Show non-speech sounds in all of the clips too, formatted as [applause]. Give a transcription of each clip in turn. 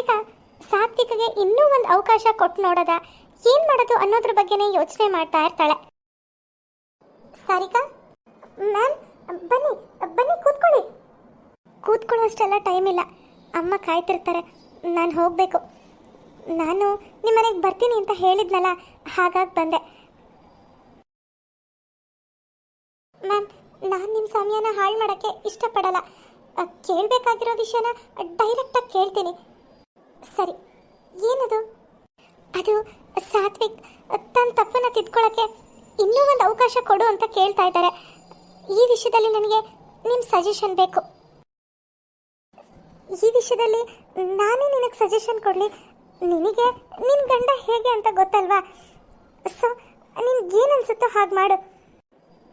ಸಾರಿಕಾ ಸಾತ್ವಿಕಗೆ ಇನ್ನೂ ಒಂದು ಅವಕಾಶ ಕೊಟ್ಟು ನೋಡೋದ. ಏನ್ ಮಾಡೋದು ಅನ್ನೋದ್ರ ಬಗ್ಗೆನೇ ಯೋಚನೆ ಮಾಡ್ತಾ ಇರ್ತಾಳೆ. ಸಾರಿಕಾ, ಮ್ಯಾಮ್, ಬನ್ನಿ ಬನ್ನಿ ಕೂತ್ಕೊಳ್ಳಿ. ಕೂತ್ಕೊಳ್ಳೋಷ್ಟೆಲ್ಲ ಟೈಮ್ ಇಲ್ಲ. ಅಮ್ಮ ಕಾಯ್ತಿರ್ತಾರೆ. ನಾನು ಹೋಗಬೇಕು. ನಾನು ನಿಮ್ಮ ಮನೆಗೆ ಬರ್ತೀನಿ ಅಂತ ಹೇಳಿದ್ನಲ್ಲ, ಹಾಗಾಗಿ ಬಂದೆ. ಮ್ಯಾಮ್, ನಾನು ನಿಮ್ಮ ಸಮಯನ ಹಾಳು ಮಾಡೋಕ್ಕೆ ಇಷ್ಟಪಡಲ್ಲ. ಕೇಳಬೇಕಾಗಿರೋ ವಿಷಯನ ಡೈರೆಕ್ಟಾಗಿ ಕೇಳ್ತೀನಿ. ಸರಿ. ಏನದು? ಅದು ಸಾತ್ವಿಕ್ ತನ್ನ ತಪ್ಪನ್ನ ತಿದ್ಕೊಳ್ಳೋಕ್ಕೆ ಇನ್ನೂ ಒಂದು ಅವಕಾಶ ಕೊಡು ಅಂತ ಕೇಳ್ತಾ ಇದ್ದಾರೆ. ಈ ವಿಷಯದಲ್ಲಿ ನನಗೆ ನಿಮ್ಮ ಸಜೆಷನ್ ಬೇಕು. ಈ ವಿಷಯದಲ್ಲಿ ನಾನೇ ನಿನಗೆ ಸಜೆಷನ್ ಕೊಡಲಿ. ನಿನಗೆ ನಿನ್ನ ಗಂಡ ಹೇಗೆ ಅಂತ ಗೊತ್ತಲ್ವಾ? ಸೊ ನಿನ್ಗೇನು ಅನ್ಸುತ್ತೋ ಹಾಗೆ ಮಾಡು.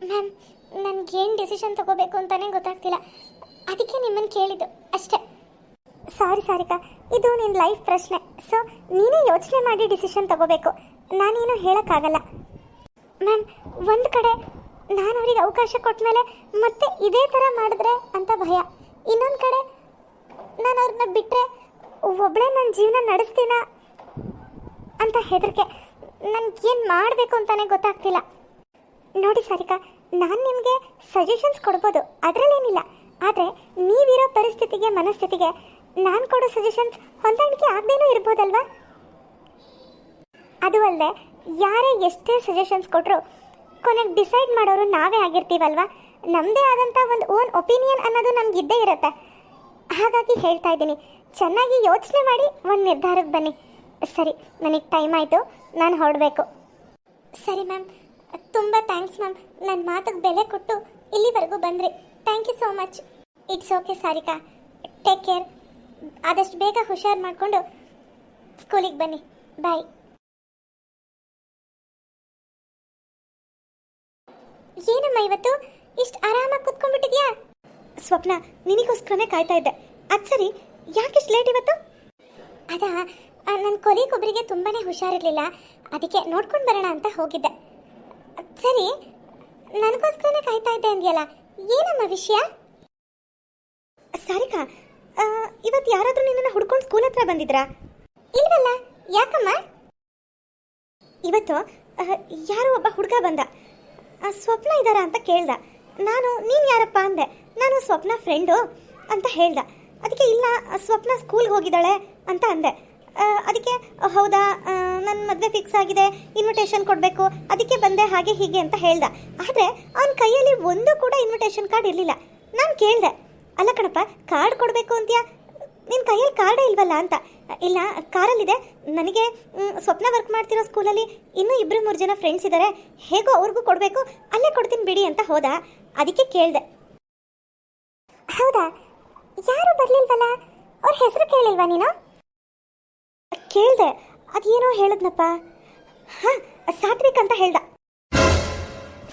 ಮ್ಯಾಮ್, ನನಗೇನು ಡಿಸಿಷನ್ ತಗೋಬೇಕು ಅಂತಲೇ ಗೊತ್ತಾಗ್ತಿಲ್ಲ. ಅದಕ್ಕೆ ನಿಮ್ಮನ್ನು ಕೇಳಿದ್ದು, ಅಷ್ಟೇ. ಸಾರಿ ಸಾರಿಕಾ ಇದು ನಿನ್ನ ಲೈಫ್ ಪ್ರಶ್ನೆ. ಸೊ ನೀನೇ ಯೋಚನೆ ಮಾಡಿ ಡಿಸಿಷನ್ ತಗೋಬೇಕು. ನಾನೇನು ಹೇಳೋಕ್ಕಾಗಲ್ಲ. ಮ್ಯಾಮ್ ಒಂದು ಕಡೆ ನಾನು ಅವ್ರಿಗೆ ಅವಕಾಶ ಕೊಟ್ಟ ಮೇಲೆ ಮತ್ತೆ ಇದೇ ಥರ ಮಾಡಿದ್ರೆ ಅಂತ ಭಯ. ಇನ್ನೊಂದು ಕಡೆ ನಾನು ಅವ್ರನ್ನ ಬಿಟ್ಟರೆ ಒಬ್ಬಳೇ ನನ್ನ ಜೀವನ ನಡೆಸ್ತೀನ ಅಂತ ಹೆದರಿಕೆ. ಏನು ಮಾಡಬೇಕು ಅಂತಲೇ ಗೊತ್ತಾಗ್ತಿಲ್ಲ. ನೋಡಿ ಸಾರಿಕಾ, ನಾನು ನಿಮಗೆ ಸಜೆಷನ್ಸ್ ಕೊಡ್ಬೋದು. ಅದರಲ್ಲೇನಿಲ್ಲ. ಆದರೆ ನೀವಿರೋ ಪರಿಸ್ಥಿತಿಗೆ, ಮನಸ್ಥಿತಿಗೆ ನಾನು ಕೊಡೋ ಸಜೆಷನ್ಸ್ ಹೊಂದಾಣಿಕೆ ಆಗದೇನೂ ಇರ್ಬೋದಲ್ವಾ? ಅದು ಅಲ್ಲದೆ ಯಾರೇ ಎಷ್ಟೇ ಸಜೆಷನ್ಸ್ ಕೊಟ್ಟರು ಕೊನೆಗೆ ಡಿಸೈಡ್ ಮಾಡೋರು ನಾವೇ ಆಗಿರ್ತೀವಲ್ವಾ? ನಮ್ಮದೇ ಆದಂಥ ಒಂದು ಓನ್ ಒಪಿನಿಯನ್ ಅನ್ನೋದು ನಮ್ಗೆ ಇದ್ದೇ ಇರುತ್ತೆ. ಹಾಗಾಗಿ ಹೇಳ್ತಾ ಇದ್ದೀನಿ, ಚೆನ್ನಾಗಿ ಯೋಚನೆ ಮಾಡಿ ಒಂದು ನಿರ್ಧಾರಕ್ಕೆ ಬನ್ನಿ. ಸರಿ, ನನಗೆ ಟೈಮ್ ಆಯಿತು, ನಾನು ಹೊರಡಬೇಕು. ಸರಿ ಮ್ಯಾಮ್, ತುಂಬ ಥ್ಯಾಂಕ್ಸ್ ಮ್ಯಾಮ್. ನನ್ನ ಮಾತಿಗೆ ಬೆಲೆ ಕೊಟ್ಟು ಇಲ್ಲಿವರೆಗೂ ಬಂದ್ರಿ. Thank you so much it's okay Sarika. Take care ಆದಷ್ಟು ಬೇಗ ಹುಷಾರು ಮಾಡಿಕೊಂಡು ಸ್ಕೂಲಿಗೆ ಬನ್ನಿ. ಬಾಯ್ ಏನಮ್ಮ ಇವತ್ತು? ಇಷ್ಟು ಆರಾಮಾಗಿ ಕುತ್ಕೊಂಡ್ಬಿಟ್ಟಿದ್ಯಾ? ಸ್ವಪ್ನ ನಿನಗೋಸ್ಕರನೇ ಕಾಯ್ತಾ ಇದ್ದೆ. ಅದು ಸರಿ ಯಾಕಿಷ್ಟು ಲೇಟ್ ಇವತ್ತು? ಅದಾ ನನ್ನ ಕೊಲೀಗ್ ಒಬ್ಬರಿಗೆ ತುಂಬಾ ಹುಷಾರಿರಲಿಲ್ಲ. ಅದಕ್ಕೆ ನೋಡ್ಕೊಂಡು ಬರೋಣ ಅಂತ ಹೋಗಿದ್ದೆ. ಸರಿ, ನನಗೋಸ್ಕರನೇ ಕಾಯ್ತಾ ಇದ್ದೆ ಅಂದ್ಯಲ್ಲ, ಏನಮ್ಮ ವಿಷಯ? ಸಾರಿಕಾ ಇವತ್ತು ಯಾರಾದರೂ ನಿನ್ನನ್ನು ಹುಡ್ಕೊಂಡು ಸ್ಕೂಲ್ ಹತ್ರ ಬಂದಿದ್ರಾ? ಇಲ್ವಲ್ಲ, ಯಾಕಮ್ಮ? ಇವತ್ತು ಯಾರೋ ಒಬ್ಬ ಹುಡುಗ ಬಂದ. ಸ್ವಪ್ನ ಇದ್ದಾರಾ ಅಂತ ಕೇಳ್ದ. ನಾನು, ನೀನು ಯಾರಪ್ಪ ಅಂದೆ. ನಾನು ಸ್ವಪ್ನ ಫ್ರೆಂಡು ಅಂತ ಹೇಳ್ದ. ಅದಕ್ಕೆ ಇಲ್ಲ, ಸ್ವಪ್ನ ಸ್ಕೂಲ್ಗೆ ಹೋಗಿದ್ದಾಳೆ ಅಂತ ಅಂದೆ. ಅದಕ್ಕೆ, ಹೌದಾ ನನ್ನ ಮದುವೆ ಫಿಕ್ಸ್ ಆಗಿದೆ ಇನ್ವಿಟೇಷನ್ ಕೊಡಬೇಕು, ಅದಕ್ಕೆ ಬಂದೆ ಹಾಗೆ ಹೀಗೆ ಅಂತ ಹೇಳ್ದ. ಆದರೆ, ಅವನ ಕೈಯಲ್ಲಿ ಒಂದು ಕೂಡ ಇನ್ವಿಟೇಷನ್ ಕಾರ್ಡ್ ಇರಲಿಲ್ಲ. ನಾನು ಕೇಳಿದೆ. ಅಲ್ಲ ಕಣಪ್ಪ ಕಾರ್ಡ್ ಕೊಡಬೇಕು ಅಂತ್ಯಾ? ನಿನ್ನ ಕೈಯಲ್ಲಿ ಕಾರ್ಡೇ ಇಲ್ವಲ್ಲ ಅಂತ. ಇಲ್ಲ ಕಾರಲ್ಲಿದೆ. ನನಗೆ ಸ್ವಪ್ನ ವರ್ಕ್ ಮಾಡ್ತಿರೋ ಸ್ಕೂಲಲ್ಲಿ ಇನ್ನೂ ಇಬ್ಬರು ಮೂರು ಜನ ಫ್ರೆಂಡ್ಸ್ ಇದ್ದಾರೆ ಹೇಗೋ ಅವ್ರಿಗೂ ಕೊಡಬೇಕು ಅಲ್ಲೇ ಕೊಡ್ತೀನಿ ಬಿಡಿ ಅಂತ ಹೋದ. ಅದಕ್ಕೆ ಕೇಳಿದೆ. ಹೌದಾ? ಯಾರು ಬರಲಿಲ್ವಲ್ಲ? ಅವ್ರ ಹೆಸರು ಕೇಳಿಲ್ವಾ ನೀನು? ಕೇಳಿದೆ. ಅದೇನೋ ಹೇಳಿದ್ನಪ್ಪ. ಹಾಂ ಸಾತ್ವಿಕ್ ಅಂತ ಹೇಳ್ದ.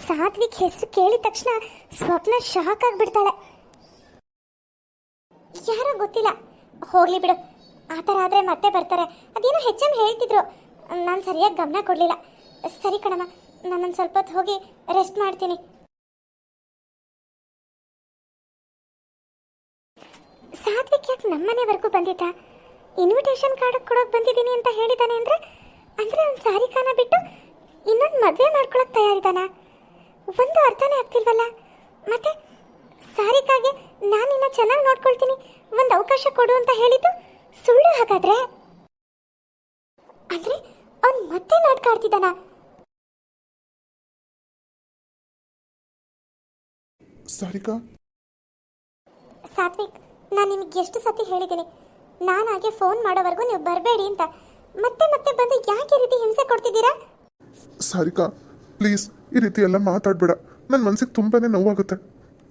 ಸಾತ್ವಿಕ್ ಹೆಸರು ಕೇಳಿದ ತಕ್ಷಣ ಸ್ವಪ್ನ ಶಾಕ್ ಆಗ್ಬಿಡ್ತಾಳೆ. ಯಾರೋ ಗೊತ್ತಿಲ್ಲ. ಹೋಗ್ಲಿ ಬಿಡು. ಆ ಥರ ಆದರೆ ಮತ್ತೆ ಬರ್ತಾರೆ. ಅದೇನೋ ಹೆಚ್ಚನ್ನು ಹೇಳ್ತಿದ್ರು. ನಾನು ಸರಿಯಾಗಿ ಗಮನ ಕೊಡಲಿಲ್ಲ. ಸರಿ ಕಣಮ್ಮ, ನಾನೊಂದು ಸ್ವಲ್ಪ ಹೊತ್ತು ಹೋಗಿ ರೆಸ್ಟ್ ಮಾಡ್ತೀನಿ. ಸಾತ್ವಿಕ್ ಯಾಕೆ ನಮ್ಮನೆವರೆಗೂ ಬಂದಿದ್ದ? ಇನ್ವಿಟೇಷನ್ ಕಾರ್ಡ್ ಕೊಡೋಕೆ ಬಂದಿದ್ದೀನಿ ಅಂತ ಹೇಳಿದ್ದಾನೆ ಅಂದರೆ ಅಂದರೆ ಅವ್ನು ಸಾರಿಕಾನ ಬಿಟ್ಟು ಇನ್ನೊಂದು ಮದುವೆ ಮಾಡ್ಕೊಳಕ್ಕೆ ತಯಾರಿದ್ದಾನ ಒಂದು ಅರ್ಥನೇ ಆಗ್ತಿಲ್ವಲ್ಲ. ಮತ್ತೆ ಸಾರಿಕಾಗೆ ನಾನು ನಿನ್ನ ಚೆನ್ನಾಗಿ ನೋಡ್ಕೊಳ್ತೀನಿ. ಒಂದು ಅವಕಾಶ ಕೊಡು ಅಂತ ಹೇಳಿದ್ದು ಸುಳ್ಳು ಹಾಗಾದ್ರೆ? ಅಂದ್ರೆ ಅವ್ನು ಮತ್ತೆ ನಾಟಕ ಆಡ್ತಿದ್ದಾನ? ಸಾರಿಕಾ? ಸಾತ್ವಿಕ್ ನಾನು ನಿಮಗೆ ಎಷ್ಟು ಸತಿ ಹೇಳಿದ್ದೀನಿ. ನಾನು ಹಾಗೆ ಫೋನ್ ಮಾಡೋವರೆಗೂ ನೀವು ಬರಬೇಡಿ ಅಂತ. ಮತ್ತೆ ಮತ್ತೆ ಬಂದು ಯಾಕೆ ರೀತಿ ಹಿಂಸೆ ಕೊಡ್ತಿದ್ದೀರಾ? ಸಾರಿಕಾ ಪ್ಲೀಸ್ ಈ ರೀತಿ ಎಲ್ಲ ಮಾತಾಡ್ಬೇಡ. ನನ್ನ ಮನಸ್ಸಿಗೆ ತುಂಬಾ ನೋವಾಗುತ್ತೆ.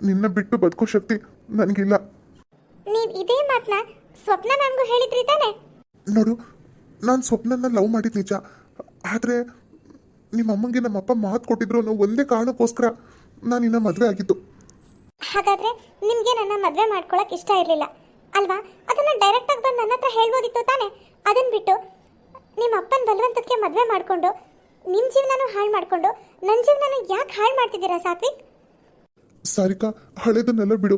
ನಿನ್ನ ಬಿಟ್ಟು ಬದುಕೋ ಶಕ್ತಿ ನನಗಿಲ್ಲ. ನೀವ್ ಇದೇ ಮಾತನ್ನ ಸ್ವಪ್ನ ನನಗೂ ಹೇಳಿದ್ರಿ ತಾನೆ? ನೋಡು ನಾನು ಸ್ವಪ್ನನ ಲವ್ ಮಾಡಿದ ನಿಜ. ಆದರೆ ನಿಮ್ಮ ಅಮ್ಮಂಗೆ ನಮ್ಮಪ್ಪ ಮಾತು ಕೊಟ್ಟಿದ್ರು ಅನ್ನೋ ಒಂದೇ ಕಾರಣಕ್ಕೋಸ್ಕರ ನಾನು ಇನ್ನ ಮದುವೆ ಆಗಿದ್ದು. ಹಾಗಾದ್ರೆ ನಿಮ್ಗೆ ನನ್ನ ಮದ್ವೆ ಮಾಡ್ಕೊಳಕ್ ಇಷ್ಟ ಇರಲಿಲ್ಲ. ಅಲ್ವಾ? ಅದನ್ನ ಡೈರೆಕ್ಟ್ ಆಗಿ ಬಂದು ನನ್ನ ಹತ್ರ ಹೇಳ್ಬೋದಿತ್ತು ತಾನೆ? ಅದನ್ನ ಬಿಟ್ಟು ನಿಮ್ಮ ಅಪ್ಪನ ಬಲವಂತಕ್ಕೆ ಮದ್ವೆ ಮಾಡ್ಕೊಂಡು ನಿಮ್ಮ ಜೀವನನೂ ಹಾಳು ಮಾಡ್ಕೊಂಡು ನನ್ನ ಜೀವನನ ಯಾಕೆ ಹಾಳು ಮಾಡ್ತಿದ್ದೀರಾ ಸಾತ್ವಿಕ್? ಸಾರಿಕಾ, ಹಳೆದನ್ನೆಲ್ಲ ಬಿಡು.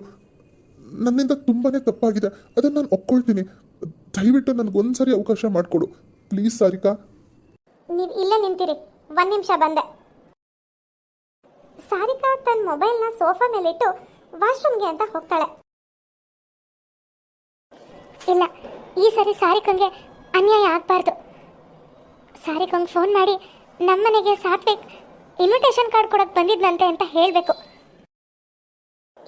ನನ್ನಿಂದ ತುಂಬಾ ತಪ್ಪಾಗಿದೆ. ಅದನ್ನು ನಾನು ಒಪ್ಕೊಳ್ತೀನಿ. ದಯವಿಟ್ಟು ನನಗೊಂದ್ಸರಿ ಅವಕಾಶ ಮಾಡಿಕೊಡು. ಪ್ಲೀಸ್ ಸಾರಿಕಾ. ನೀವು ಇಲ್ಲೇ ನಿಂತಿರಿ. ಒಂದು ನಿಮಿಷ ಬಂದೆ. ಸಾರಿಕಾ ತನ್ನ ಮೊಬೈಲ್ನ ಸೋಫಾ ಮೇಲಿಟ್ಟು ವಾಶ್ರೂಮ್ಗೆ ಅಂತ ಹೋಗ್ತಾಳೆ. ಇಲ್ಲ, ಈ ಸರಿ ಸಾರಿಕಂಗೆ ಅನ್ಯಾಯ ಆಗಬಾರ್ದು. ಸಾರಿಕಂಗೆ ಫೋನ್ ಮಾಡಿ ನಮ್ಮನೆಗೆ ಸಾತ್ವಿಕ್ ಇನ್ವಿಟೇಷನ್ ಕಾರ್ಡ್ ಕೊಡಕ್ಕೆ ಬಂದಿದ್ನಂತೆ ಅಂತ ಹೇಳಬೇಕು.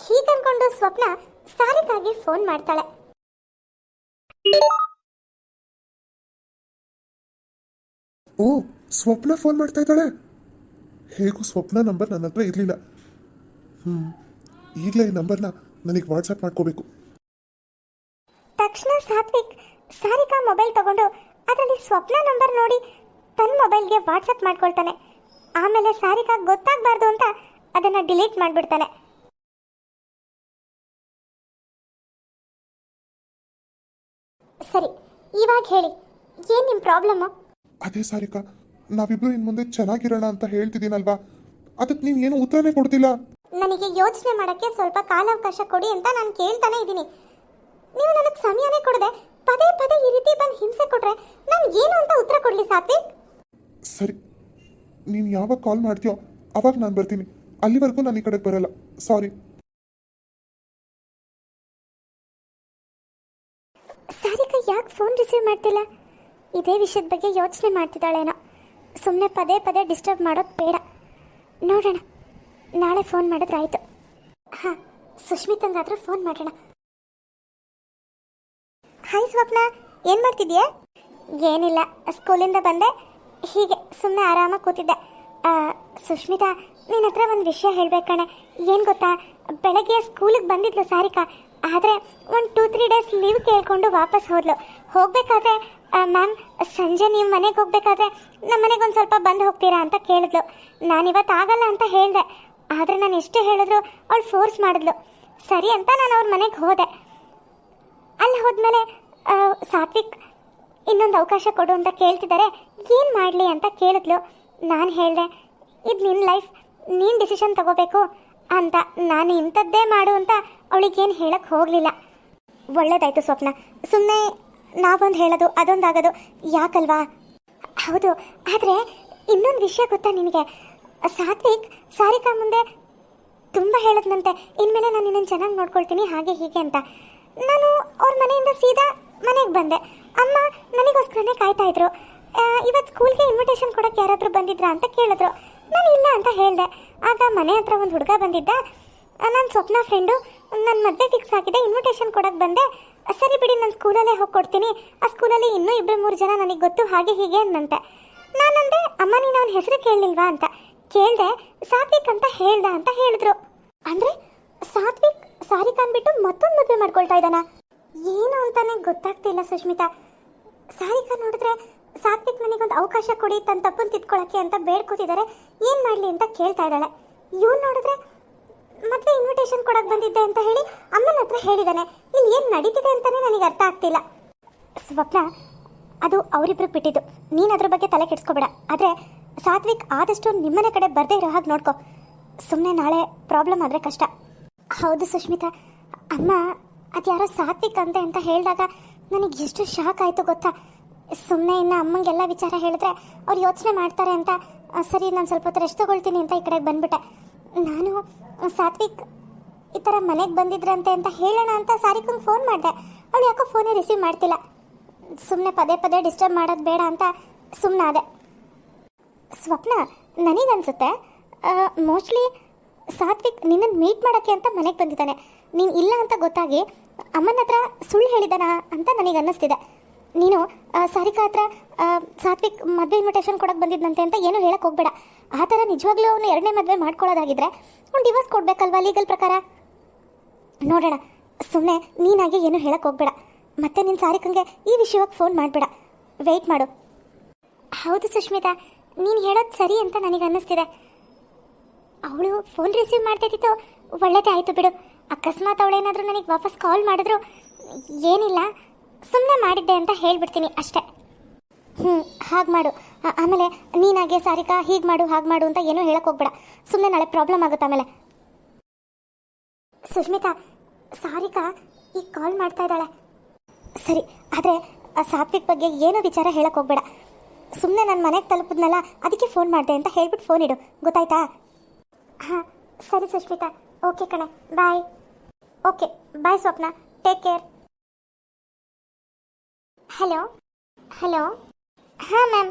ಹೀಗನ್ಕೊಂಡು ಸ್ವಪ್ನ ಸಾರಿಕಾಗೆ ಫೋನ್ ಮಾಡ್ತಾಳೆ. ಓ ಸ್ವಪ್ನ ಫೋನ್ ಮಾಡ್ತಾ ಇದ್ದಾಳೆ? ಹೇಗೂ ಸ್ವಪ್ನ ನಂಬರ್ ನನ್ನ ಹತ್ರ ಇರಲಿಲ್ಲ. ಹ್ಞೂ ಈಗಲೇ ಈ ನಂಬರ್ನ ನನಗೆ ವಾಟ್ಸಪ್ ಮಾಡ್ಕೋಬೇಕು. ತಕ್ಷಣ ಸಾತ್ವಿಕ್ ಸಾರಿಕಾ ಮೊಬೈಲ್ ತಗೊಂಡು ಅದರಲ್ಲಿ ಸ್ವಪ್ನ ನಂಬರ್ ನೋಡಿ ತನ್ನ ಮೊಬೈಲ್ಗೆ ವಾಟ್ಸಪ್ ಮಾಡ್ಕೊಳ್ತಾನೆ. ಆಮೇಲೆ ಸಾರಿಕಾ ಗೊತ್ತಾಗಬಾರ್ದು ಅಂತ ಅದನ್ನು ಡಿಲೀಟ್ ಮಾಡಿಬಿಡ್ತಾನೆ. ಸರಿ ಇವಾಗ ಹೇಳಿ ಏನು ನಿಮ್ಮ ಪ್ರಾಬ್ಲಮ್ ಅದೇ ಸಾರಿಕಾ ನಾವಿಬ್ರು ಇನ್ನು ಮುಂದೆ ಚೆನ್ನಾಗಿರೋಣ ಅಂತ ಹೇಳ್ತಿದ್ದೀನಲ್ವಾ? ಅದಕ್ಕೆ ನೀನು ಏನು ಉತ್ತರನೇ ಕೊಡ್ತಿಲ್ಲ? ನನಗೆ ಯೋಚನೆ ಮಾಡೋಕ್ಕೆ ಸ್ವಲ್ಪ ಕಾಲಾವಕಾಶ ಕೊಡಿ ಅಂತ ನಾನು ಕೇಳ್ತಾನೆ ಇದ್ದೀನಿ. ನೀವು ನನಗೆ ಸಮಯನೇ ಕೊಡದೆ ಪದೇ ಪದೇ ಈ ರೀತಿ ಬಂದು ಹಿಂಸೆ ಕೊಟ್ರೆ ನಾನು ಏನು ಅಂತ ಉತ್ತರ ಕೊಡ್ಲಿ ಸಾತ್ವಿಕ್? ಸರಿ ನೀನು ಯಾವಾಗ ಕಾಲ್ ಮಾಡ್ತೀಯೋ ಅವಾಗ ನಾನು ಬರ್ತೀನಿ. ಅಲ್ಲಿವರೆಗೂ ನಾನು ಈ ಕಡೆಗೆ ಬರಲ್ಲ. ಸಾರಿ ಯಾಕೆ ಫೋನ್ ರಿಸೀವ್ ಮಾಡ್ತಿಲ್ಲ? ಇದೇ ವಿಷಯದ ಬಗ್ಗೆ ಯೋಚನೆ ಮಾಡ್ತಿದ್ದಾಳೇನೋ. ಸುಮ್ಮನೆ ಪದೇ ಪದೇ ಡಿಸ್ಟರ್ಬ್ ಮಾಡೋದು ಬೇಡ. ನೋಡೋಣ. ನಾಳೆ ಫೋನ್ ಮಾಡಿದ್ರಾಯ್ತು ಹಾಂ ಸುಷ್ಮಿತಂಗಾದ್ರೂ ಫೋನ್ ಮಾಡೋಣ. ಹಾಯ್ ಸ್ವಪ್ನ, ಏನು ಮಾಡ್ತಿದ್ಯಾ? ಏನಿಲ್ಲ, ಸ್ಕೂಲಿಂದ ಬಂದೆ. ಹೀಗೆ ಸುಮ್ಮನೆ ಆರಾಮಾಗಿ ಕೂತಿದ್ದೆ. ಸುಷ್ಮಿತಾ ನಿನ್ನ ಹತ್ರ ಒಂದು ವಿಷಯ ಹೇಳ್ಬೇಕಣೆ. ಏನು ಗೊತ್ತಾ? ಬೆಳಗ್ಗೆ ಸ್ಕೂಲಿಗೆ ಬಂದಿದ್ಲು ಸಾರಿಕಾ. ಆದರೆ ಒಂದು ಟೂ ತ್ರೀ ಡೇಸ್ ಲೀವ್ ಕೇಳ್ಕೊಂಡು ವಾಪಸ್ ಹೋದ್ಲು. ಹೋಗಬೇಕಾದ್ರೆ ಮ್ಯಾಮ್ ಸಂಜೆ ನೀವು ಮನೆಗೆ ಹೋಗಬೇಕಾದ್ರೆ ನಮ್ಮ ಮನೆಗೆ ಒಂದು ಸ್ವಲ್ಪ ಬಂದು ಹೋಗ್ತೀರಾ ಅಂತ ಕೇಳಿದ್ಲು. ನಾನು ಇವತ್ತು ಆಗಲ್ಲ ಅಂತ ಹೇಳಿದೆ. ಆದರೆ ನಾನು ಎಷ್ಟು ಹೇಳಿದ್ರು ಅವಳು ಫೋರ್ಸ್ ಮಾಡಿದ್ಲು. ಸರಿ ಅಂತ ನಾನು ಅವ್ರ ಮನೆಗೆ ಹೋದೆ. ಅಲ್ಲಿ ಹೋದ್ಮೇಲೆ ಸಾತ್ವಿಕ್ ಇನ್ನೊಂದು ಅವಕಾಶ ಕೊಡು ಅಂತ ಕೇಳ್ತಿದ್ದಾರೆ ಏನು ಮಾಡಲಿ ಅಂತ ಕೇಳಿದ್ಲು. ನಾನು ಹೇಳಿದೆ, ಇದು ನಿನ್ನ ಲೈಫ್ ನೀನು ಡಿಸಿಷನ್ ತಗೋಬೇಕು. ಅಂತ ನಾನು ಇಂಥದ್ದೇ ಮಾಡು ಅಂತ ಅವಳಿಗೇನು ಹೇಳಕ್ಕೆ ಹೋಗಲಿಲ್ಲ. ಒಳ್ಳೇದಾಯ್ತು ಸ್ವಪ್ನ. ಸುಮ್ಮನೆ ನಾವೊಂದು ಹೇಳೋದು, ಅದೊಂದಾಗೋದು ಯಾಕಲ್ವಾ? ಹೌದು, ಆದರೆ ಇನ್ನೊಂದು ವಿಷಯ ಗೊತ್ತಾ ನಿನಗೆ? ಸಾತ್ವಿಕ್ ಸಾರಿಕಾ ಮುಂದೆ ತುಂಬ ಹೇಳದ್ನಂತೆ. ಇನ್ಮೇಲೆ ನಾನು ನಿನ್ನನ್ನು ಚೆನ್ನಾಗಿ ನೋಡ್ಕೊಳ್ತೀನಿ, ಹಾಗೆ ಹೀಗೆ ಅಂತ. ನಾನು ಅವ್ರ ಮನೆಯಿಂದ ಸೀದಾ ಮನೆಗೆ ಬಂದೆ. ಅಮ್ಮ ನನಗೋಸ್ಕರನೇ ಕಾಯ್ತಾ ಇದ್ರು. ಇವತ್ತು ಸ್ಕೂಲ್ಗೆ ಇನ್ವಿಟೇಷನ್ ಕೊಡೋಕ್ಕೆ ಯಾರಾದರೂ ಬಂದಿದ್ರಾ ಅಂತ ಕೇಳಿದ್ರು. ನಾನು ಇಲ್ಲ ಅಂತ ಹೇಳಿದೆ. ಆಗ ಮನೆ ಹತ್ರ ಒಂದು ಹುಡುಗ ಬಂದಿದ್ದ. ನನ್ನ ಸ್ವಪ್ನ ಫ್ರೆಂಡು ನನ್ನ ಮದುವೆ ಫಿಕ್ಸ್ ಆಗಿದೆ ಇನ್ವಿಟೇಷನ್ ಕೊಡೋಕ್ಕೆ ಬಂದೆ. ಸರಿ ಬಿಡಿ, ನಾನು ಸ್ಕೂಲಲ್ಲೇ ಹೋಗಿ ಕೊಡ್ತೀನಿ. ಆ ಸ್ಕೂಲಲ್ಲಿ ಇನ್ನೂ ಇಬ್ಬರು ಮೂರು ಜನ ನನಗೆ ಗೊತ್ತು, ಹಾಗೆ ಹೀಗೆ ಅಂದಂತೆ ನಾನಂದೆ, ಅಮ್ಮ, ನೀನು ಅವನ ಹೆಸರು ಕೇಳಲಿಲ್ವಾ ಅಂತ. ಕೇಳಿದೆ, ಸಾತ್ವಿಕ್ ಅಂತ ಹೇಳ್ದ, ಅಂತ ಹೇಳಿದ್ರು. ಅಂದರೆ, ಸಾತ್ವಿಕ್, ಸಾರಿಕಾ ಅಂದ್ಬಿಟ್ಟು ಮತ್ತೊಂದು ಮದುವೆ ಮಾಡ್ಕೊಳ್ತಾ ಇದ್ದಾನ? ಏನು ಅಂತಾನೆ ಗೊತ್ತಾಗ್ತಿಲ್ಲ ಸುಷ್ಮಿತಾ ಸಾರಿಕಾ ನೋಡಿದ್ರೆ ಸಾತ್ವಿಕ್ ನನಗೊಂದು ಅವಕಾಶ ಕೊಡಿ ತನ್ನ ತಪ್ಪನ್ನು ತಿದ್ಕೊಳ್ಳೋಕ್ಕೆ ಅಂತ ಬೇಡ್ಕೋತಿದ್ದಾರೆ ಏನು ಮಾಡಲಿ ಅಂತ ಕೇಳ್ತಾ ಇದ್ದಾಳೆ. ಇವ್ನು ನೋಡಿದ್ರೆ ಮತ್ತೆ ಇನ್ವಿಟೇಷನ್ ಕೊಡಕ್ಕೆ ಬಂದಿದ್ದೆ ಅಂತ ಹೇಳಿ ಅಮ್ಮನ ಹತ್ರ ಹೇಳಿದ್ದಾನೆ ಇಲ್ಲಿ ಏನು ನಡೀತಿದೆ ಅಂತಲೇ ನನಗೆ ಅರ್ಥ ಆಗ್ತಿಲ್ಲ. ಸ್ವಪ್ನ ಅದು ಅವರಿಬ್ರು ಬಿಟ್ಟಿದ್ದು. ನೀನು ಅದ್ರ ಬಗ್ಗೆ ತಲೆ ಕೆಡಿಸ್ಕೋಬೇಡ. ಆದರೆ ಸಾತ್ವಿಕ್ ಆದಷ್ಟು ನಿಮ್ಮನೆ ಕಡೆ ಬರದೇ ಇರೋ ಹಾಗೆ ನೋಡ್ಕೊ. ಸುಮ್ಮನೆ ನಾಳೆ ಪ್ರಾಬ್ಲಮ್ ಆದರೆ ಕಷ್ಟ. ಹೌದು ಸುಷ್ಮಿತಾ ಅಮ್ಮ ಅದು ಯಾರೋ ಸಾತ್ವಿಕ್ ಅಂತೆ ಅಂತ ಹೇಳಿದಾಗ ನನಗೆ ಎಷ್ಟು ಶಾಕ್ ಆಯಿತು ಗೊತ್ತಾ? ಸುಮ್ಮನೆ ಇನ್ನು ಅಮ್ಮಂಗೆಲ್ಲ ವಿಚಾರ ಹೇಳಿದ್ರೆ ಅವ್ರು ಯೋಚನೆ ಮಾಡ್ತಾರೆ ಅಂತ ಸರಿ ನಾನು ಸ್ವಲ್ಪ ಹೊತ್ತು ರೆಸ್ಟ್ ತಗೊಳ್ತೀನಿ ಅಂತ ಈ ಕಡೆಗೆ ಬಂದ್ಬಿಟ್ಟೆ. ನಾನು, ಸಾತ್ವಿಕ್ ಈ ಥರ ಮನೆಗೆ ಬಂದಿದ್ರಂತೆ ಅಂತ ಹೇಳೋಣ ಅಂತ ಸಾರಿಕಂಗೆ ಫೋನ್ ಮಾಡಿದೆ. ಅವಳು ಯಾಕೋ ಫೋನೇ ರಿಸೀವ್ ಮಾಡ್ತಿಲ್ಲ. ಸುಮ್ಮನೆ ಪದೇ ಪದೇ ಡಿಸ್ಟರ್ಬ್ ಮಾಡೋದು ಬೇಡ ಅಂತ ಸುಮ್ಮನಾದೆ ಸ್ವಪ್ನ ನನಗನ್ಸುತ್ತೆ ಮೋಸ್ಟ್ಲಿ ಸಾತ್ವಿಕ್ ನಿನ್ನನ್ನು ಮೀಟ್ ಮಾಡೋಕ್ಕೆ ಅಂತ ಮನೆಗೆ ಬಂದಿದ್ದಾನೆ. ನೀನು ಇಲ್ಲ ಅಂತ ಗೊತ್ತಾಗಿ ಅಮ್ಮನ ಹತ್ರ ಸುಳ್ಳು ಹೇಳಿದಾನ ಅಂತ ನನಗೆ ಅನ್ನಿಸ್ತಿದೆ. ನೀನು ಸಾರಿಕಾ ಹತ್ರ ಸಾತ್ವಿಕ್ ಮದುವೆ ಇನ್ವಿಟೇಷನ್ ಕೊಡಕ್ಕೆ ಬಂದಿದ್ದಂತೆ ಅಂತ ಏನೂ ಹೇಳಕ್ಕೆ ಹೋಗ್ಬೇಡ. ಆ ಥರ ನಿಜವಾಗ್ಲೂ ಅವನು ಎರಡನೇ ಮದುವೆ ಮಾಡ್ಕೊಳ್ಳೋದಾಗಿದ್ರೆ ಅವ್ನು ಡಿವೋರ್ಸ್ ಕೊಡಬೇಕಲ್ವಾ ಲೀಗಲ್ ಪ್ರಕಾರ? ನೋಡೋಣ. ಸುಮ್ಮನೆ ನೀನಾಗೆ ಏನು ಹೇಳಕ್ಕೆ ಹೋಗ್ಬೇಡ. ಮತ್ತೆ ನಿನ್ನ ಸಾರಿಕಂಗೆ ಈ ವಿಷಯವಾಗಿ ಫೋನ್ ಮಾಡಬೇಡ. ವೆಯ್ಟ್ ಮಾಡು. ಹೌದು ಸುಷ್ಮಿತಾ ನೀನು ಹೇಳೋದು ಸರಿ ಅಂತ ನನಗೆ ಅನ್ನಿಸ್ತಿದೆ. ಅವಳು ಫೋನ್ ರಿಸೀವ್ ಮಾಡ್ತಿದ್ದಿತ್ತು ಒಳ್ಳೇದೇ ಆಯಿತು ಬಿಡು. ಅಕಸ್ಮಾತ್ ಅವಳೇನಾದರೂ ನನಗೆ ವಾಪಸ್ ಕಾಲ್ ಮಾಡಿದ್ರು, ಏನಿಲ್ಲ. ಸುಮ್ಮನೆ ಮಾಡಿದ್ದೆ ಅಂತ ಹೇಳ್ಬಿಡ್ತೀನಿ ಅಷ್ಟೇ. ಹ್ಞೂ ಹಾಗೆ ಮಾಡು. ಆಮೇಲೆ ನೀನಾಗೆ ಸಾರಿಕಾ, ಹೀಗೆ ಮಾಡು, ಹಾಗೆ ಮಾಡು ಅಂತ ಏನೂ ಹೇಳಕ್ಕೆ ಹೋಗ್ಬೇಡ. ಸುಮ್ಮನೆ ನಾಳೆ ಪ್ರಾಬ್ಲಮ್ ಆಗುತ್ತೆ ಆಮೇಲೆ. ಸುಷ್ಮಿತಾ, ಸಾರಿಕಾ ಈಗ ಕಾಲ್ ಮಾಡ್ತಾ ಇದ್ದಾಳೆ. ಸರಿ, ಆದರೆ ಸಾತ್ವಿಕ್ ಬಗ್ಗೆ ಏನೂ ವಿಚಾರ ಹೇಳಕ್ಕೆ ಹೋಗ್ಬೇಡ. ಸುಮ್ಮನೆ ನನ್ನ ಮನೆಗೆ ತಲುಪಿದ್ನಲ್ಲ, ಅದಕ್ಕೆ ಫೋನ್ ಮಾಡಿದೆ ಅಂತ ಹೇಳ್ಬಿಟ್ಟು ಫೋನ್ ಇಡು. ಗೊತ್ತಾಯ್ತಾ? ಹಾಂ, ಸರಿ ಸುಷ್ಮಿತಾ. ಓಕೆ ಕಣೆ bye okay bye Swapna. Take care hello? Hello? ಹಾಂ, ಮ್ಯಾಮ್.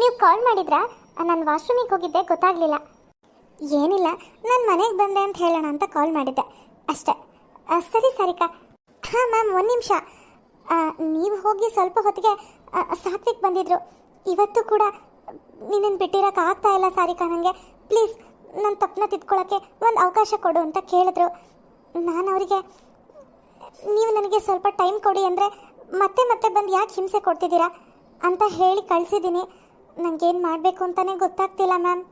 ನೀವು ಕಾಲ್ ಮಾಡಿದ್ರಾ? ನಾನು ವಾಶ್ರೂಮಿಗೆ ಹೋಗಿದ್ದೆ, ಗೊತ್ತಾಗಲಿಲ್ಲ. ಏನಿಲ್ಲ, ನಾನು ಮನೆಗೆ ಬಂದೆ ಅಂತ ಹೇಳೋಣ ಅಂತ ಕಾಲ್ ಮಾಡಿದ್ದೆ. ಅಷ್ಟೇ. ಸರಿ ಸರಿಕಾ. ಹಾಂ, ಮ್ಯಾಮ್, ಒಂದು ನಿಮಿಷ. ನೀವು ಹೋಗಿ ಸ್ವಲ್ಪ ಹೊತ್ತಿಗೆ ಸಾತ್ವಿಕ್ ಬಂದಿದ್ರು. ಇವತ್ತು ಕೂಡ ನಿನ್ನನ್ನು ಬಿಟ್ಟಿರೋಕೆ ಆಗ್ತಾ ಇಲ್ಲ ಸಾರಿಕಾ ನನಗೆ ಪ್ಲೀಸ್ ನನ್ನ ತಪ್ಪನ್ನ ತಿದ್ಕೊಳ್ಳೋಕ್ಕೆ ಒಂದು ಅವಕಾಶ ಕೊಡು ಅಂತ ಕೇಳಿದ್ರು. ನಾನು ಅವರಿಗೆ, ನೀವು ನನಗೆ ಸ್ವಲ್ಪ ಟೈಮ್ ಕೊಡಿ ಅಂದರೆ ಮತ್ತೆ ಮತ್ತೆ ಬಂದು ಯಾಕೆ ಹಿಂಸೆ ಕೊಡ್ತಿದ್ದೀರಾ? ಅಂತ ಹೇಳಿ ಕಳಿಸಿದ್ದೀನಿ. ನನಗೇನು ಮಾಡಬೇಕು ಅಂತಲೇ ಗೊತ್ತಾಗ್ತಿಲ್ಲ, ಮ್ಯಾಮ್.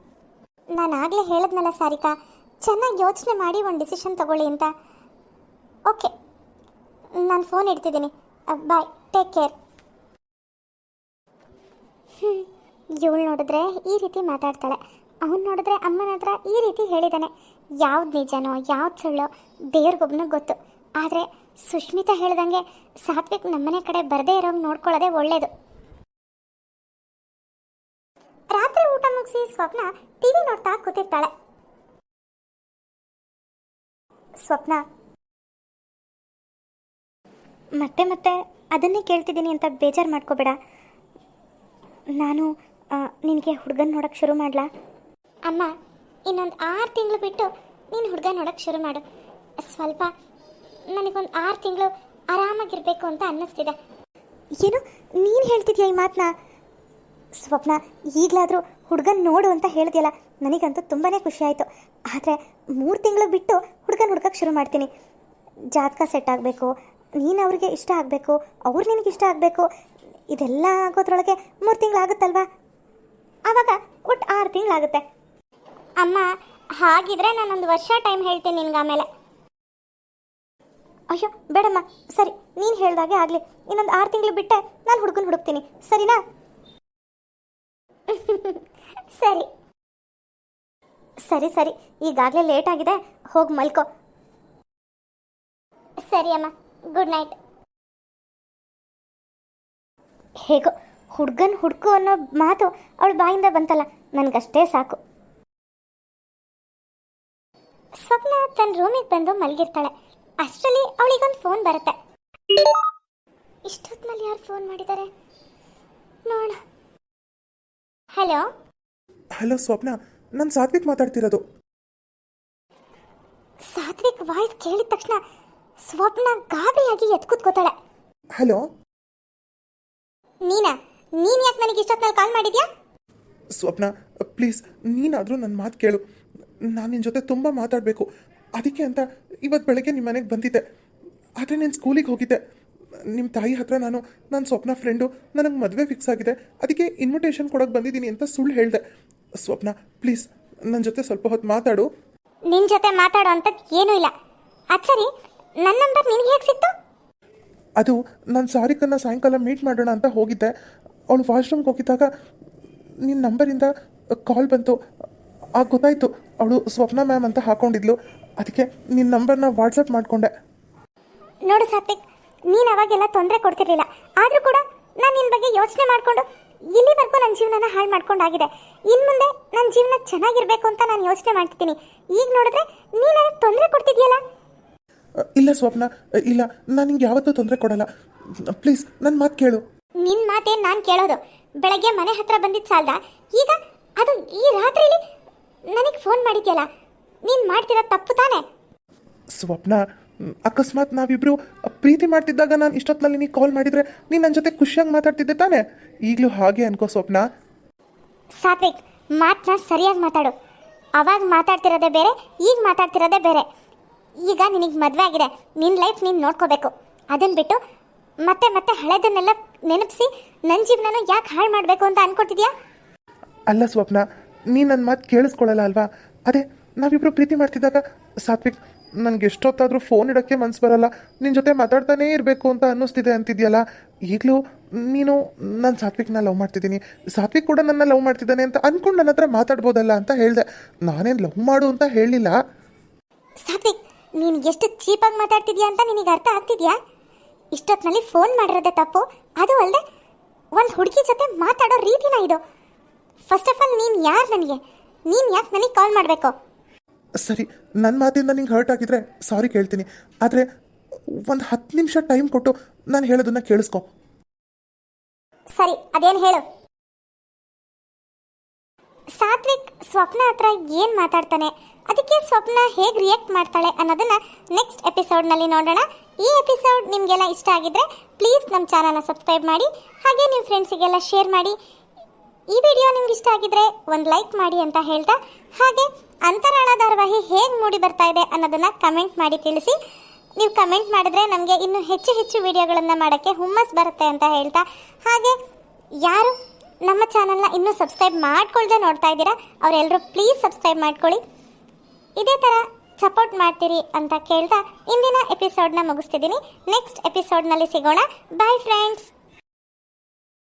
ನಾನು ಆಗಲೇ ಹೇಳಿದ್ನಲ್ಲ, ಸಾರಿಕಾ. ಚೆನ್ನಾಗಿ ಯೋಚನೆ ಮಾಡಿ ಒಂದು ಡಿಸಿಷನ್ ತಗೊಳ್ಳಿ ಅಂತ. ಓಕೆ. ನಾನು ಫೋನ್ ಇಡ್ತಿದ್ದೀನಿ. ಬಾಯ್. Take care. ಹ್ಞೂ ಇವಳು ನೋಡಿದ್ರೆ ಈ ರೀತಿ ಮಾತಾಡ್ತಾಳೆ. ಅವನು ನೋಡಿದ್ರೆ ಅಮ್ಮನ ಹತ್ರ ಈ ರೀತಿ ಹೇಳಿದ್ದಾನೆ ಯಾವ್ದು ನಿಜನೋ, ಯಾವ್ದು ಸುಳ್ಳೋ ದೇವ್ರಿಗೊಬ್ಬನಿಗೆ ಗೊತ್ತು. ಆದರೆ ಸುಷ್ಮಿತಾ ಹೇಳ್ದಂಗೆ ಸಾತ್ವಿಕ್ ನಮ್ಮನೆ ಕಡೆ ಬರದೇ ಇರೋಂಗೆ ನೋಡ್ಕೊಳ್ಳೋದೇ ಒಳ್ಳೇದು. ರಾತ್ರಿ ಊಟ ಮುಗಿಸಿ ಸ್ವಪ್ನ ಟಿವಿ ನೋಡ್ತಾ ಕೂತಿರ್ತಾಳೆ. ಸ್ವಪ್ನ, ಮತ್ತೆ ಮತ್ತೆ, ಅದನ್ನೇ ಕೇಳ್ತಿದ್ದೀನಿ ಅಂತ ಬೇಜಾರು ಮಾಡ್ಕೋಬೇಡ. ನಾನು ನಿನಗೆ ಹುಡುಗನ ನೋಡೋಕ್ಕೆ ಶುರು ಮಾಡ್ಲಾ? ಅಮ್ಮ, ಇನ್ನೊಂದು ಆರು ತಿಂಗಳು ಬಿಟ್ಟು ನೀನು ಹುಡುಗ ನೋಡೋಕ್ಕೆ ಶುರು ಮಾಡು. ಸ್ವಲ್ಪ ನನಗೊಂದು ಆರು ತಿಂಗಳು ಆರಾಮಾಗಿರಬೇಕು ಅಂತ ಅನ್ನಿಸ್ತಿದೆ. ಏನು? ನೀನು ಹೇಳ್ತಿದ್ಯಾ ಈ ಮಾತನ್ನ ಸ್ವಪ್ನ ಈಗಲಾದರೂ ಹುಡುಗನ ನೋಡು ಅಂತ ಹೇಳಿದ್ಯಲ್ಲ ನನಗಂತೂ ತುಂಬಾ ಖುಷಿ ಆಯಿತು. ಆದರೆ ಮೂರು ತಿಂಗಳು ಬಿಟ್ಟು ಹುಡುಗನ ಹುಡ್ಕಕ್ಕೆ ಶುರು ಮಾಡ್ತೀನಿ. ಜಾತಕ ಸೆಟ್ ಆಗಬೇಕು ನೀನು ಅವ್ರಿಗೆ ಇಷ್ಟ ಆಗಬೇಕು ಅವ್ರು ನಿನಗೆ ಇಷ್ಟ ಆಗಬೇಕು ಇದೆಲ್ಲ ಆಗೋದ್ರೊಳಗೆ ಮೂರು ತಿಂಗಳು ಆಗುತ್ತಲ್ವಾ? ಆವಾಗ ಒಟ್ಟು ಆರು ತಿಂಗಳಾಗುತ್ತೆ. ಅಮ್ಮ ಹಾಗಿದ್ರೆ ನಾನೊಂದು ವರ್ಷ ಟೈಮ್ ಹೇಳ್ತೀನಿ ನಿನ್ಗೆ ಆಮೇಲೆ. ಅಯ್ಯೋ, ಬೇಡಮ್ಮ. ಸರಿ, ನೀನು ಹೇಳ್ದಾಗೆ ಆಗಲಿ. ಇನ್ನೊಂದು ಆರು ತಿಂಗಳು ಬಿಟ್ಟೆ ನಾನು ಹುಡುಗನ ಹುಡುಕ್ತೀನಿ. ಸರಿನಾ? [laughs] ಸರಿ. ಸರಿ ಸರಿ. ಈಗಾಗಲೇ ಲೇಟ್ ಆಗಿದೆ. ಹೋಗಿ ಮಲ್ಕೋ. ಸರಿ ಅಮ್ಮ. Good night. ಹೇಗೋ, ಹುಡ್ಗನ್ ಹುಡ್ಕು ಅನ್ನೋ ಮಾತು ಅವಳ ಬಾಯಿಂದ ಬಂತಲ್ಲ, ನನಗಷ್ಟೇ ಸಾಕು. ಸ್ವಪ್ನ ತನ್ನ ರೂಮಿಗೆ ಬಂದು ಮಲಗಿರ್ತಾಳೆ. ಅಷ್ಟರಲ್ಲಿ ಅವಳಿಗೊಂದು ಫೋನ್ ಬರುತ್ತೆ. ಇಷ್ಟೊತ್ತಿನಲ್ಲಿ ಯಾರು ಫೋನ್ ಮಾಡಿದ್ದಾರೆ? ನೋಡ. Hello hello Swapna. ನಾನು ಸಾತ್ವಿಕ್ ಮಾತಾಡ್ತಿರೋದು. ಸಾತ್ವಿಕ್ ವಾಯ್ಸ್ ಕೇಳಿದ ತಕ್ಷಣ ಸ್ವಪ್ನ ಗಾಬರಿಯಾಗಿ ಎದ್ದು ಕೂತ್ಕೋತಾಳೆ ಹಲೋ ನೀನಾ? ನೀನ್ ಯಾಕೆ ನನಗೆ ಇಷ್ಟೊತ್ತಿನಲ್ಲಿ ಕಾಲ್ ಮಾಡಿದ್ಯಾ? ಸ್ವಪ್ನ ಪ್ಲೀಸ್ ನೀನಾದರೂ ನನ್ನ ಮಾತು ಕೇಳು. ನಾನು ನಿನ್ನ ಜೊತೆ ತುಂಬ ಮಾತಾಡಬೇಕು. ಅದಕ್ಕೆ ಅಂತ ಇವತ್ತು ಬೆಳಗ್ಗೆ ನಿಮ್ಮ ಮನೆಗೆ ಬಂದಿದ್ದೆ. ಆದರೆ ನೀನು ಸ್ಕೂಲಿಗೆ ಹೋಗಿದ್ದೆ. ನಿಮ್ಮ ತಾಯಿ ಹತ್ರ ನಾನು ನನ್ನ ಸ್ವಪ್ನ ಫ್ರೆಂಡು ನನಗೆ ಮದುವೆ ಫಿಕ್ಸ್ ಆಗಿದೆ. ಅದಕ್ಕೆ ಇನ್ವಿಟೇಷನ್ ಕೊಡೋಕೆ ಬಂದಿದ್ದೀನಿ ಅಂತ ಸುಳ್ಳು ಹೇಳಿದೆ. ಸ್ವಪ್ನ ಪ್ಲೀಸ್ ನನ್ನ ಜೊತೆ ಸ್ವಲ್ಪ ಹೊತ್ತು ಮಾತಾಡು. ನಿನ್ನ ಜೊತೆ ಮಾತಾಡೋ ಅಂಥದ್ದು ಏನೂ ಇಲ್ಲ. ಅದು ಸರಿ ನನ್ನ ನಂಬರ್ ನಿನಗೆ ಹೇಗೆ ಸಿಕ್ತು? ಅದು ನಾನು ಸಾರಿಕನ್ನ ಸಾಯಂಕಾಲ ಮೀಟ್ ಮಾಡೋಣ ಅಂತ ಹೋಗಿದ್ದೆ. ಅವಳು ವಾಶ್ರೂಮ್ಗೆ ಹೋಗಿದ್ದಾಗ ನಿನ್ನ ನಂಬರಿಂದ ಕಾಲ್ ಬಂತು. ಆಗ ಗೊತ್ತಾಯಿತು. ಅವಳು ಸ್ವಪ್ನ ಮ್ಯಾಮ್ ಅಂತ ಹಾಕೊಂಡಿದ್ಲು. ಅದಕ್ಕೆ ನಿನ್ನ ನಂಬರ್ನ ವಾಟ್ಸಪ್ ಮಾಡಿಕೊಂಡೆ. ನೋಡು ಸಾತ್ವಿಕ್ ನೀನು ಅವಾಗೆಲ್ಲ ತೊಂದರೆ ಕೊಡ್ತಿರ್ಲಿಲ್ಲ. ಆದರೂ ಕೂಡ ನಾನು ನಿನ್ನ ಬಗ್ಗೆ ಯೋಚನೆ ಮಾಡಿಕೊಂಡು ಇಲ್ಲಿವರೆಗೂ ನನ್ನ ಜೀವನನ ಹಾಳು ಮಾಡ್ಕೊಂಡಾಗಿದೆ. ಇನ್ನು ಮುಂದೆ ನನ್ನ ಜೀವನ ಚೆನ್ನಾಗಿರ್ಬೇಕು ಅಂತ ನಾನು ಯೋಚನೆ ಮಾಡ್ತಿದ್ದೀನಿ. ಈಗ ನೋಡಿದ್ರೆ ನೀನು ತೊಂದರೆ ಕೊಡ್ತಿದ್ಯಲ್ಲ? ಇಲ್ಲ ಸ್ವಪ್ನ ಇಲ್ಲ ನಾನು ನಿಂಗೆ ಯಾವತ್ತೂ ತೊಂದರೆ ಕೊಡಲ್ಲ. ಪ್ಲೀಸ್ ನನ್ನ ಮಾತು ಕೇಳು. ನಿನ್ನ ಮಾತೇನು ನಾನು ಕೇಳೋದು. ಬೆಳಗ್ಗೆ ಮನೆ ಹತ್ರ ಬಂದಿದ್ದು ಸಾಲದ? ಈಗ ಅದು ಈ ರಾತ್ರಿಲಿ ನನಗೆ ಫೋನ್ ಮಾಡಿದ್ಯಲ್ಲ? ನೀನು ಮಾಡ್ತಿರೋ ತಪ್ಪು ತಾನೆ? ಸ್ವಪ್ನ ಅಕಸ್ಮಾತ್ ನಾವಿಬ್ರು ಪ್ರೀತಿ ಮಾಡ್ತಿದ್ದಾಗ ನಾನು ಇಷ್ಟೊತ್ತಿನಲ್ಲಿ ನೀ ಕಾಲ್ ಮಾಡಿದ್ರೆ ನೀನು ನನ್ನ ಜೊತೆ ಖುಷಿಯಾಗಿ ಮಾತಾಡ್ತಿದ್ದೆ ತಾನೆ? ಈಗಲೂ ಹಾಗೆ ಅನ್ಕೋ ಸ್ವಪ್ನ. ಸಾತ್ವಿಕ್ ಮಾತನ್ನ ಸರಿಯಾಗಿ ಮಾತಾಡು. ಅವಾಗ ಮಾತಾಡ್ತಿರೋದೇ ಬೇರೆ ಈಗ ಮಾತಾಡ್ತಿರೋದೇ ಬೇರೆ. ಈಗ ನಿನಗೆ ಮದುವೆ ಆಗಿದೆ ನಿನ್ನ ಲೈಫ್ ನೀನು ನೋಡ್ಕೋಬೇಕು. ಅದನ್ನು ಬಿಟ್ಟು ಮತ್ತೆ ಮತ್ತೆ ಹಳೆದನ್ನೆಲ್ಲ ನೆನಪಿಸಿ ನನ್ನ ಜೀವನನ ಯಾಕೆ ಹಾಳು ಮಾಡಬೇಕು ಅಂತ ಅನ್ಕೊತಿದ್ಯಾ ಅಲ್ಲ ಸ್ವಪ್ನ ನೀನು ನನ್ನ ಮಾತು ಕೇಳಿಸ್ಕೊಳ್ಳಲ್ಲ ಅಲ್ವಾ? ಅದೇ ನಾವಿಬ್ರು ಪ್ರೀತಿ ಮಾಡ್ತಿದ್ದಾಗ ಸಾತ್ವಿಕ್, ನನಗೆ ಎಷ್ಟೊತ್ತಾದರೂ ಫೋನ್ ಇಡೋಕ್ಕೆ ಮನ್ಸು ಬರಲ್ಲ. ನಿನ್ನ ಜೊತೆ ಮಾತಾಡ್ತಾನೇ ಇರಬೇಕು ಅಂತ ಅನ್ನಿಸ್ತಿದೆ ಅಂತಿದ್ಯಲ್ಲ? ಈಗಲೂ ನೀನು ನಾನು ಸಾತ್ವಿಕ್ನ ಲವ್ ಮಾಡ್ತಿದ್ದೀನಿ. ಸಾತ್ವಿಕ್ ಕೂಡ ನನ್ನ ಲವ್ ಮಾಡ್ತಿದ್ದಾನೆ ಅಂತ ಅಂದ್ಕೊಂಡು ನನ್ನ ಹತ್ರ ಮಾತಾಡ್ಬೋದಲ್ಲ ಅಂತ ಹೇಳಿದೆ. ನಾನೇನು ಲವ್ ಮಾಡು ಅಂತ ಹೇಳಲಿಲ್ಲ ಸಾತ್ವಿಕ್, ನೀನು ಎಷ್ಟು ಚೀಪಾಗಿ ಮಾತಾಡ್ತಿದ್ಯಾ ಅಂತ ನಿನಗೆ ಅರ್ಥ ಆಗ್ತಿದ್ಯಾ? ಇಷ್ಟೊತ್ತಿನಲ್ಲಿ ಫೋನ್ ಮಾಡಿರೋದೇ ತಪ್ಪು. ಅದು ಅಲ್ಲದೆ ಒಂದು ಹುಡುಗಿ ಜೊತೆ ಮಾತಾಡೋ ರೀತಿನ ಇದು. ಫಸ್ಟ್ ಆಫ್ ಆಲ್ ನೀನು ಯಾರು ನನಗೆ? ನೀನು ಯಾಕೆ ನನಗೆ ಕಾಲ್ ಮಾಡಬೇಕು? ಸರಿ ನನ್ನ ಮಾತಿಂದ ನಿಂಗೆ ಹರ್ಟ್ ಆಗಿದ್ರೆ ಸಾರಿ ಕೇಳ್ತೀನಿ. ಆದರೆ ಒಂದು ಹತ್ತು ನಿಮಿಷ ಟೈಮ್ ಕೊಟ್ಟು ನಾನು ಹೇಳೋದನ್ನ ಕೇಳಿಸ್ಕೊ. ಸರಿ, ಅದೇನು ಹೇಳು? ಸಾತ್ವಿಕ್ ಸ್ವಪ್ನ ಹತ್ರ ಏನು ಮಾತಾಡ್ತಾನೆ? ಅದಕ್ಕೆ ಸ್ವಪ್ನ ಹೇಗೆ ರಿಯಾಕ್ಟ್ ಮಾಡ್ತಾಳೆ ಅನ್ನೋದನ್ನ ನೆಕ್ಸ್ಟ್ ಎಪಿಸೋಡ್ನಲ್ಲಿ ನೋಡೋಣ. ಈ ಎಪಿಸೋಡ್ ನಿಮಗೆಲ್ಲ ಇಷ್ಟ ಆಗಿದ್ರೆ ಪ್ಲೀಸ್ ನಮ್ಮ ಚಾನಲ್ನ ಸಬ್ಸ್ಕ್ರೈಬ್ ಮಾಡಿ, ಹಾಗೆ ನಿಮ್ಮ ಫ್ರೆಂಡ್ಸಿಗೆಲ್ಲ ಶೇರ್ ಮಾಡಿ. ಈ ವಿಡಿಯೋ ನಿಮ್ಗೆ ಇಷ್ಟ ಆಗಿದ್ರೆ ಒಂದು ಲೈಕ್ ಮಾಡಿ ಅಂತ ಹೇಳ್ತಾ, ಹಾಗೆ ಅಂತರಾಳ ಧಾರಾವಾಹಿ ಹೇಗೆ ಮೂಡಿ ಬರ್ತಾ ಇದೆ ಅನ್ನೋದನ್ನ ಕಮೆಂಟ್ ಮಾಡಿ ತಿಳಿಸಿ. ನೀವು ಕಮೆಂಟ್ ಮಾಡಿದ್ರೆ ನಮಗೆ ಇನ್ನೂ ಹೆಚ್ಚು ಹೆಚ್ಚು ವಿಡಿಯೋಗಳನ್ನು ಮಾಡೋಕ್ಕೆ ಹುಮ್ಮಸ್ ಬರುತ್ತೆ ಅಂತ ಹೇಳ್ತಾ. ಹಾಗೆ ಯಾರು ನಮ್ಮ ಚಾನಲ್ನ ಇನ್ನೂ ಸಬ್ಸ್ಕ್ರೈಬ್ ಮಾಡ್ಕೊಳ್ದೆ ನೋಡ್ತಾ ಇದ್ದೀರಾ ಅವರೆಲ್ಲರೂ ಪ್ಲೀಸ್ ಸಬ್ಸ್ಕ್ರೈಬ್ ಮಾಡ್ಕೊಳ್ಳಿ. ಇದೇ ಥರ ಸಪೋರ್ಟ್ ಮಾಡ್ತೀರಿ ಅಂತ ಕೇಳ್ತಾ ಇಂದಿನ ಎಪಿಸೋಡ್ನ ಮುಗಿಸ್ತಿದ್ದೀನಿ. ನೆಕ್ಸ್ಟ್ ಎಪಿಸೋಡ್ನಲ್ಲಿ ಸಿಗೋಣ. Bye friends